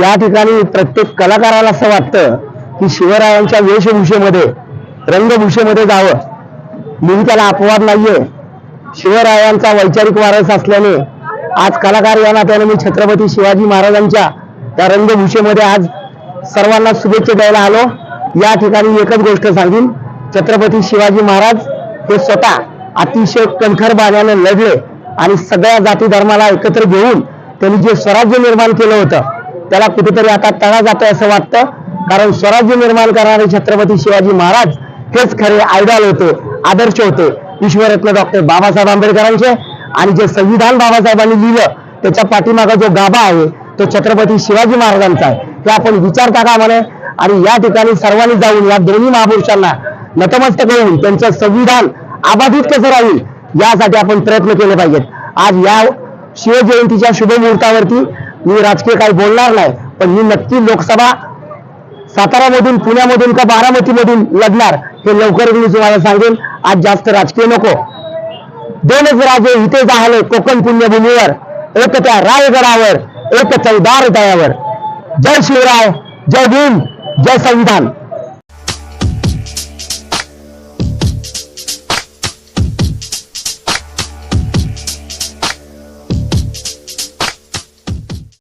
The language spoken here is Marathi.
या ठिकाणी प्रत्येक कलाकाराला असं वाटतं की शिवरायांच्या वेशभूषेमध्ये रंगभूषेमध्ये जावं. म्हणून त्याला अपवाद नाहीये. शिवरायांचा वैचारिक वारस असल्याने आज कलाकार या नात्याने मी छत्रपती शिवाजी महाराजांच्या त्या रंगभूषेमध्ये आज सर्वांना शुभेच्छा द्यायला आलो. या ठिकाणी एकच गोष्ट सांगेन. छत्रपती शिवाजी महाराज हे स्वतः अतिशय कणखर बाण्याने लढले आणि सगळ्या जाती धर्माला एकत्र घेऊन त्यांनी जे स्वराज्य निर्माण केलं होतं त्याला कुठेतरी आता तळा जातोय असं वाटतं. कारण स्वराज्य निर्माण करणारे छत्रपती शिवाजी महाराज हेच खरे आयडॉल होते आदर्श होते. विश्वरत्न डॉक्टर बाबासाहेब आंबेडकरांचे आणि जे संविधान बाबासाहेबांनी लिहिलं त्याच्या पाठीमागा जो गाभा आहे तो छत्रपती शिवाजी महाराजांचा आहे. हे आपण विचारता का म्हणे? आणि या ठिकाणी सर्वांनी जाऊन या दोन्ही महापुरुषांना नतमस्तक होऊन त्यांचं संविधान अबाधित कसं राहील यासाठी आपण प्रयत्न केले पाहिजेत. आज या शिवजयंतीच्या शुभ मुहूर्तावरती मी राजकीय काही बोलणार नाही पण मी नक्की लोकसभा सातारामधून पुण्यामधून का बारामतीमधून लढणार हे लवकर मी तुम्हाला सांगेन. आज जास्त राजकीय नको. दोनच राजे इथे झाले कोकण पुण्यभूमीवर एक त्या रायगडावर एक चौदार दयावर. जय शिवराय जय भीम जय संविधान.